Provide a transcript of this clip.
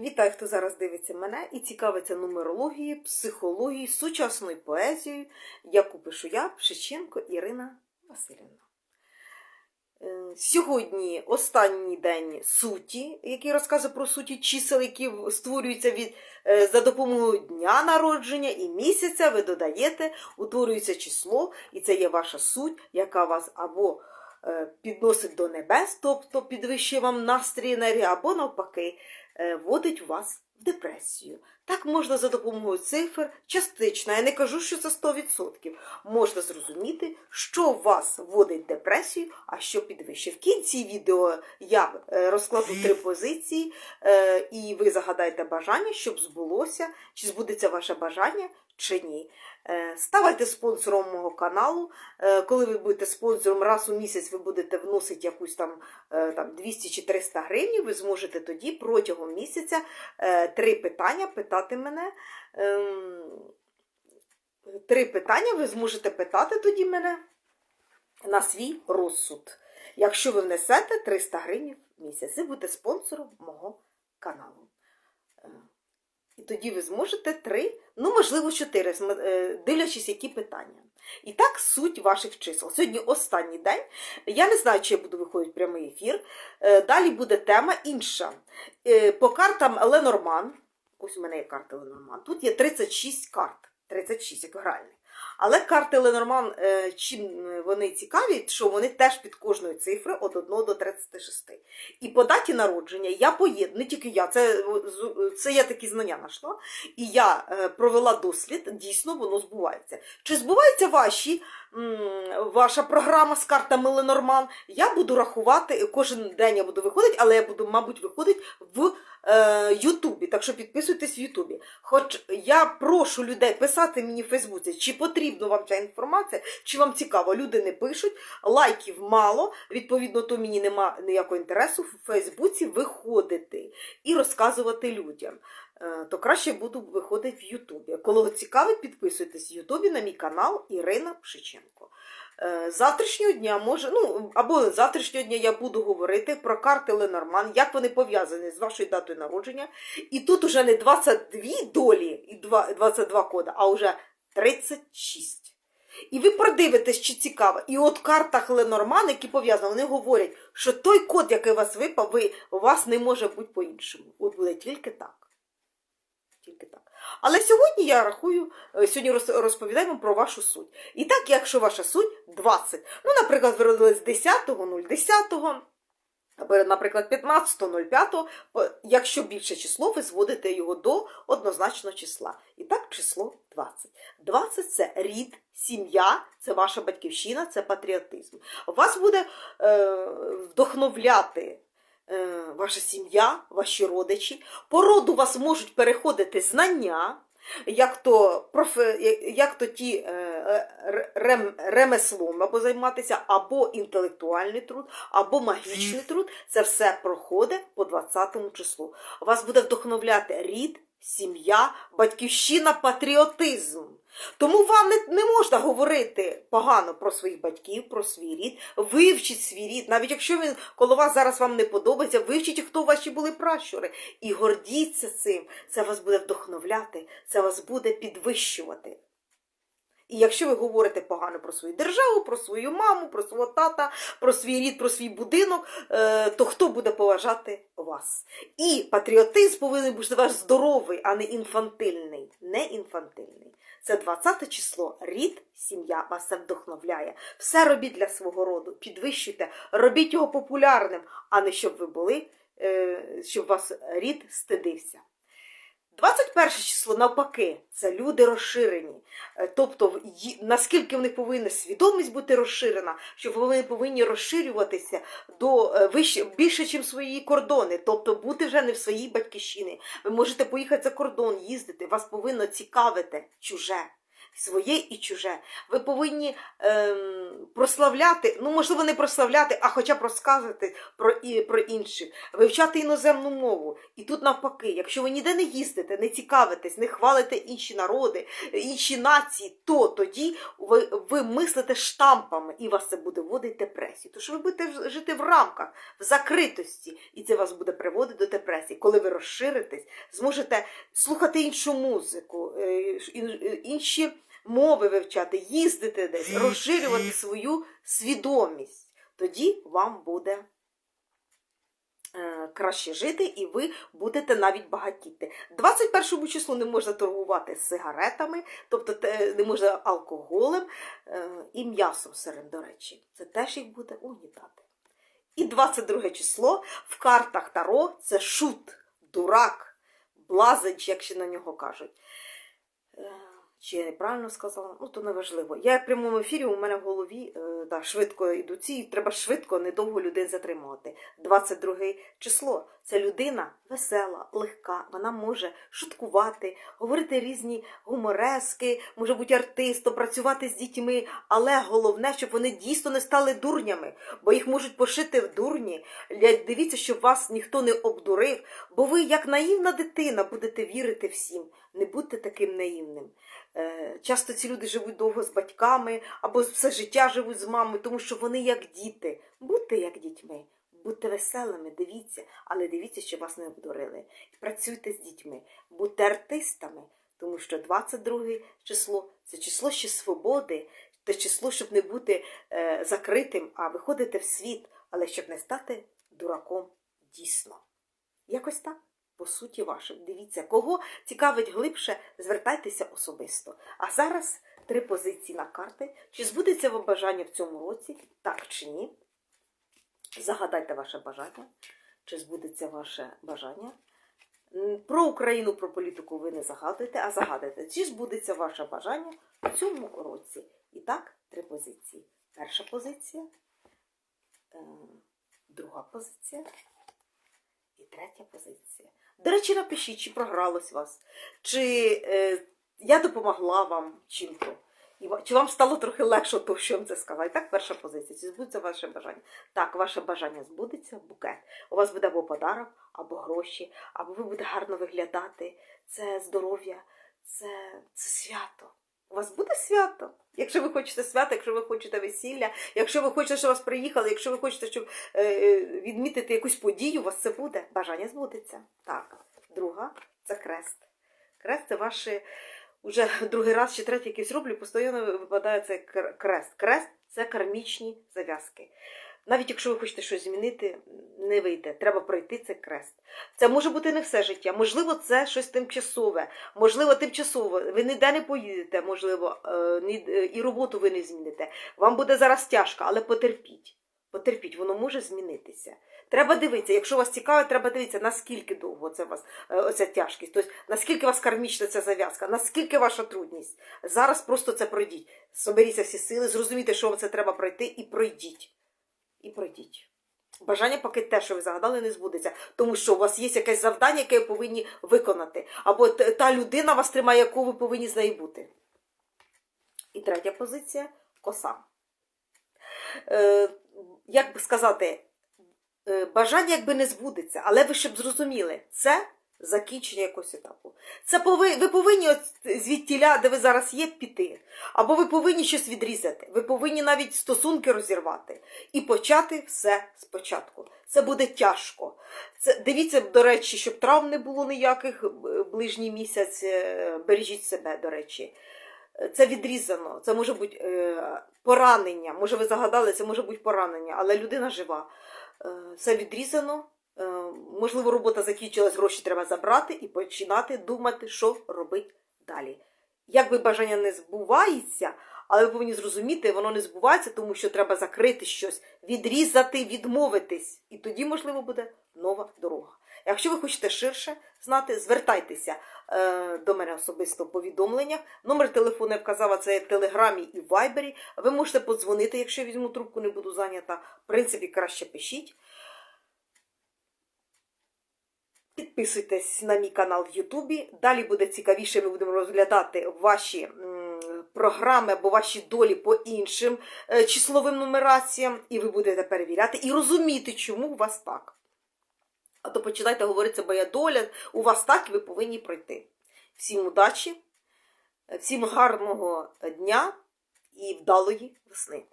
Вітаю, хто зараз дивиться мене і цікавиться нумерологією, психологією, сучасною поезією, яку пишу я, Пшиченко Ірина Васильівна. Е, Сьогодні останній день суті, який розказує про суті чисел, які створюються від, е, за допомогою дня народження і місяця. Ви додаєте, утворюється число, і це є ваша суть, яка вас або е, підносить до небес, тобто підвищує вам настрій енергії, або навпаки вводить вас в депресію. Так можна за допомогою цифр частично, я не кажу, що це 100%, можна зрозуміти, що вас вводить в депресію, а що підвищує. В кінці відео я е, розкладу три позиції, е, і ви загадаєте бажання, щоб збулося, чи збудеться ваше бажання, чи ні. Е, Ставайте спонсором мого каналу. Е, Коли ви будете спонсором, раз у місяць ви будете вносити якусь там, е, там 200 чи 300 гривень, ви зможете тоді протягом місяця три питання питати мене. Ем, Три питання ви зможете питати тоді мене на свій розсуд. Якщо ви внесете 300 гривень в місяць, ви будете спонсором мого каналу. І тоді ви зможете три, ну, можливо, чотири, е, дивлячись, які питання. І так суть ваших чисел. Сьогодні останній день. Я не знаю, чи я буду виходити прямий ефір. Е, Далі буде тема інша. Е, По картам Ленорман. Ось у мене є карта Ленорман. Тут є 36 карт. 36, як гральних. Але карти Ленорман, е, чим вони цікаві, що вони теж під кожною цифрою від 1 до 36. І по даті народження я поєдную, не тільки я, це, це я такі знання знайшла. І я е, провела дослід, дійсно воно збувається. Чи збуваються ваші, ваша програма з картами Ленорман? Я буду рахувати, кожен день я буду виходити, але я буду, мабуть, виходити в е, Ютубі. Так що підписуйтесь в Ютубі. Хоч я прошу людей писати мені в Фейсбуці, чи потрібна вам ця інформація, чи вам цікаво. Люди не пишуть, лайків мало, відповідно, то мені нема ніякого інтересу в Фейсбуці виходити і розказувати людям. Е, То краще буду виходити в Ютубі. Коли цікавить, підписуйтесь в Ютубі на мій канал Ірина Пшиченко. Е, Завтрашнього дня може, ну або завтрашнього дня я буду говорити про карти Ленорман, як вони пов'язані з вашою датою народження. І тут уже не 22 долі і 22 кода, а вже 36. І ви продивитесь, чи цікаво. І от картах Ленорман, які пов'язані, вони говорять, що той код, який вас випав, ви, у вас не може бути по-іншому. От буде тільки так. Тільки так. Але сьогодні я рахую, е, сьогодні розповідаємо про вашу суть. І так, якщо ваша суть 20. Ну, наприклад, ви родились 10-го, 010-го, або, наприклад, 15.05, якщо більше число, ви зводите його до однозначного числа. І так число 20. 20 це рід, сім'я, це ваша батьківщина, це патріотизм. Вас буде е, вдохновляти ваша сім'я, ваші родичі. По роду вас можуть переходити знання. Як то, профе, як то ті е, е, рем, ремеслом або займатися, або інтелектуальний труд, або магічний труд, це все проходить по 20 числу. Вас буде вдохновляти рід, сім'я, батьківщина, патріотизм. Тому вам не, не можна говорити погано про своїх батьків, про свій рід. Вивчіть свій рід, навіть якщо він коло вас зараз вам не подобається, вивчіть, хто ваші були пращури. І гордіться цим. Це вас буде вдохновляти, це вас буде підвищувати. І якщо ви говорите погано про свою державу, про свою маму, про свого тата, про свій рід, про свій будинок, е, то хто буде поважати вас? І патріотизм повинен бути ваш здоровий, а не інфантильний. Не інфантильний. Це 20 число. Рід, сім'я вас це вдохновляє. Все робіть для свого роду, підвищуйте, робіть його популярним, а не щоб ви були, е, щоб вас рід стидився. 21 число навпаки, це люди розширені. Е, Тобто, наскільки в них повинна свідомість бути розширена, що вони повинні розширюватися до е, вище більше, ніж свої кордони, тобто бути вже не в своїй батьківщині. Ви можете поїхати за кордон, їздити, вас повинно цікавити чуже. Своє і чуже. Ви повинні ем, прославляти, ну можливо, не прославляти, а хоча б розказувати про, і, про інших, вивчати іноземну мову. І тут навпаки, якщо ви ніде не їздите, не цікавитесь, не хвалите інші народи, інші нації, то тоді ви, ви мислите штампами, і вас це буде вводити депресію. Тож ви будете жити в рамках, в закритості, і це вас буде приводити до депресії. Коли ви розширитесь, зможете слухати іншу музику, е, е, інші мови вивчати, їздити десь, розширювати свою свідомість. Тоді вам буде е, краще жити, і ви будете навіть багатіти. 21 числу не можна торгувати сигаретами, тобто не можна алкоголем е, і м'ясом сирим, до речі. Це теж їх буде угнітати. І 22 число в картах Таро це шут, дурак, блазень, як ще на нього кажуть. Чи я неправильно сказала? Ну, то неважливо. Я в прямому ефірі у мене в голові е, да, швидко йдуть ці, треба швидко, недовго людей затримувати. 22 число. Це людина весела, легка, вона може шуткувати, говорити різні гуморески, може бути артистом, працювати з дітьми, але головне, щоб вони дійсно не стали дурнями, бо їх можуть пошити в дурні. Дивіться, щоб вас ніхто не обдурив, бо ви, як наївна дитина, будете вірити всім. Не будьте таким наївним. Е, Часто ці люди живуть довго з батьками або все життя живуть з мамою, тому що вони як діти. Будьте як дітьми, будьте веселими, дивіться, але дивіться, щоб вас не обдурили. Працюйте з дітьми, будьте артистами, тому що 22 число це число ще свободи, це число, щоб не бути е, закритим, а виходити в світ, але щоб не стати дураком дійсно. Якось так. По суті вашим. Дивіться, кого цікавить глибше, звертайтеся особисто. А зараз три позиції на карти. Чи збудеться вам бажання в цьому році, так чи ні? Загадайте ваше бажання. Чи збудеться ваше бажання? Про Україну, про політику ви не загадуєте, а загадайте, чи збудеться ваше бажання в цьому році. І так, три позиції. Перша позиція, е, друга позиція і третя позиція. До речі, напишіть, чи програлось вас, чи е, я допомогла вам чим-то. Чи вам стало трохи легше того, що я вам це сказала? І так, перша позиція. Чи збудеться ваше бажання? Так, ваше бажання збудеться, букет. У вас буде або подарок, або гроші, або ви будете гарно виглядати. Це здоров'я, це, це свято. У вас буде свято. Якщо ви хочете свято, якщо ви хочете весілля, якщо ви хочете, щоб вас приїхали, якщо ви хочете, щоб е, е, відмітити якусь подію, у вас це буде. Бажання збудеться. Так. Друга це хрест. Хрест це ваше уже другий раз чи третій якийсь роблю, постійно випадає цей крест. Крест це кармічні зав'язки. Навіть якщо ви хочете щось змінити, не вийде. Треба пройти цей крест. Це може бути не все життя. Можливо, це щось тимчасове. Можливо, тимчасово. Ви ніде не поїдете, можливо, е, е, і роботу ви не зміните. Вам буде зараз тяжко, але потерпіть. Потерпіть, воно може змінитися. Треба дивитися, якщо вас цікавить, треба дивитися, наскільки довго це вас е, оця тяжкість, тобто наскільки у вас кармічна ця зав'язка, наскільки ваша трудність. Зараз просто це пройдіть. Соберіться всі сили, зрозумійте, що вам це треба пройти, і пройдіть. І пройдіть. Бажання поки те, що ви загадали, не збудеться, тому що у вас є якесь завдання, яке ви повинні виконати. Або та людина вас тримає, яку ви повинні з нею бути. І третя позиція коса. Е, як би сказати, бажання якби не збудеться, але ви щоб зрозуміли, це закінчення якогось етапу. Це пови, ви повинні от звідтіля, де ви зараз є, піти. Або ви повинні щось відрізати. Ви повинні навіть стосунки розірвати і почати все спочатку. Це буде тяжко. Це дивіться, до речі, щоб травм не було ніяких е, ближній місяць. е, Бережіть себе, до речі. Е, Це відрізано, це може бути е, поранення. Може, ви загадали, це може бути поранення, але людина жива. Е, Все відрізано. Е, Можливо, робота закінчилась, гроші треба забрати і починати думати, що робити далі. Якби бажання не збувається, але ви повинні зрозуміти, воно не збувається, тому що треба закрити щось, відрізати, відмовитись. І тоді, можливо, буде нова дорога. Якщо ви хочете ширше знати, звертайтеся е, до мене особисто в повідомленнях. Номер телефону я вказала, це в Телеграмі і в Вайбері. Ви можете подзвонити, якщо я візьму трубку, не буду зайнята. В принципі, краще пишіть. Підписуйтесь на мій канал в Ютубі. Далі буде цікавіше, ми будемо розглядати ваші програми або ваші долі по іншим е, числовим нумераціям, і ви будете перевіряти і розуміти, чому у вас так. А то починайте говорити, моя доля, у вас так, і ви повинні пройти. Всім удачі, всім гарного дня і вдалої весни!